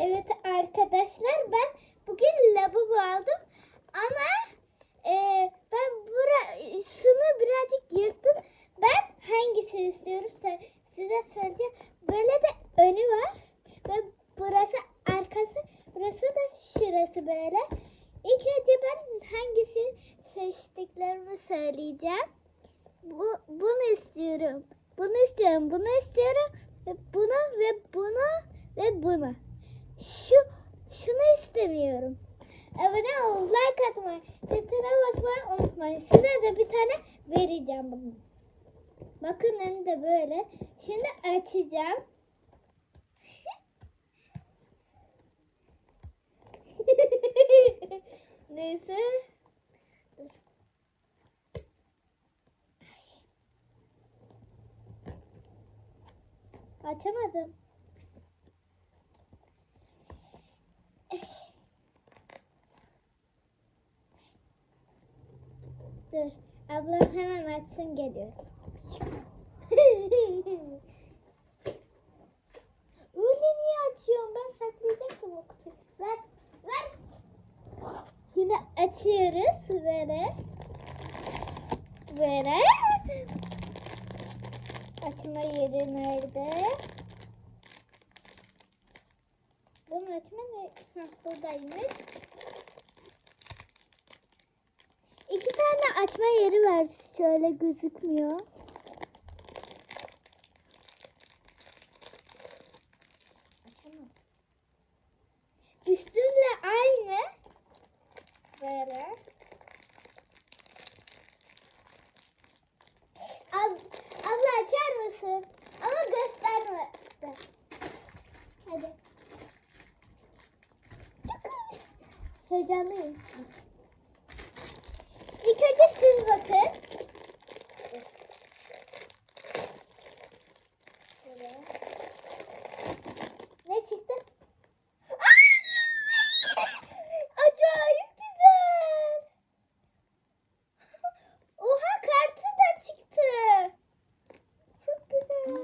Evet arkadaşlar ben bugün lavabo aldım ama e, ben burasını birazcık yırttım. Ben hangisini istiyorum size, söyleyeceğim. Böyle de önü var ve burası arkası burası da şurası böyle. İlk önce ben hangisini seçtiklerimi söyleyeceğim. Bu, bunu istiyorum. Bunu istiyorum. Bunu istiyorum. Ve bunu ve bunu ve bunu. Şu şunu istemiyorum. Abone ol, like atmayı, çetine basmayı unutmayın. Size de bir tane vereceğim bugün. Bakın önünde böyle. Şimdi açacağım. Neyse. Açamadım. Dur. Ablam hemen açsın geliyor. Öyle niye açıyorsun? Ben saklayacaktım o kutuyu. Ver. Ver. Şimdi açıyoruz böyle. Böyle. Açma yeri nerede? Bunun açma ne? Hah buradaymış. İki tane açma yeri var. Şöyle gözükmüyor. Üstünle aynı. Böyle. Ab abla açar mısın? Ama gösterme. Hadi. Heyecanlıyım. İlk önce siz bakın. Ne çıktı? Ay! Acayip güzel. Oha kartı da çıktı. Çok güzel.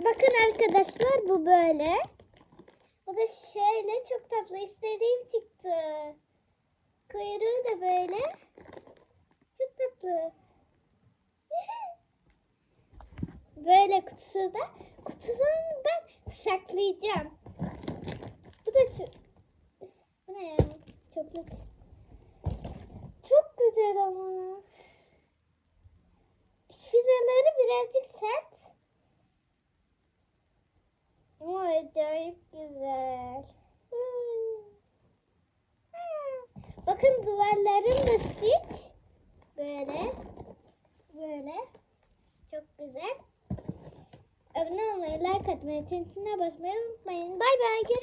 Bakın arkadaşlar bu böyle. Bu da şöyle çok tatlı istediğim çıktı. Kuyruğu da böyle. Çok tatlı. böyle kutusu da. Kutusunu ben saklayacağım. Bu da çok... Bu ne ya? Çöplük. Çok güzel ama. Şuraları birazcık sert. Ama acayip güzel. Bakın duvarların da stitch. Böyle. Böyle. Çok güzel. Abone olmayı, like atmayı, çintine basmayı unutmayın. Bay bay.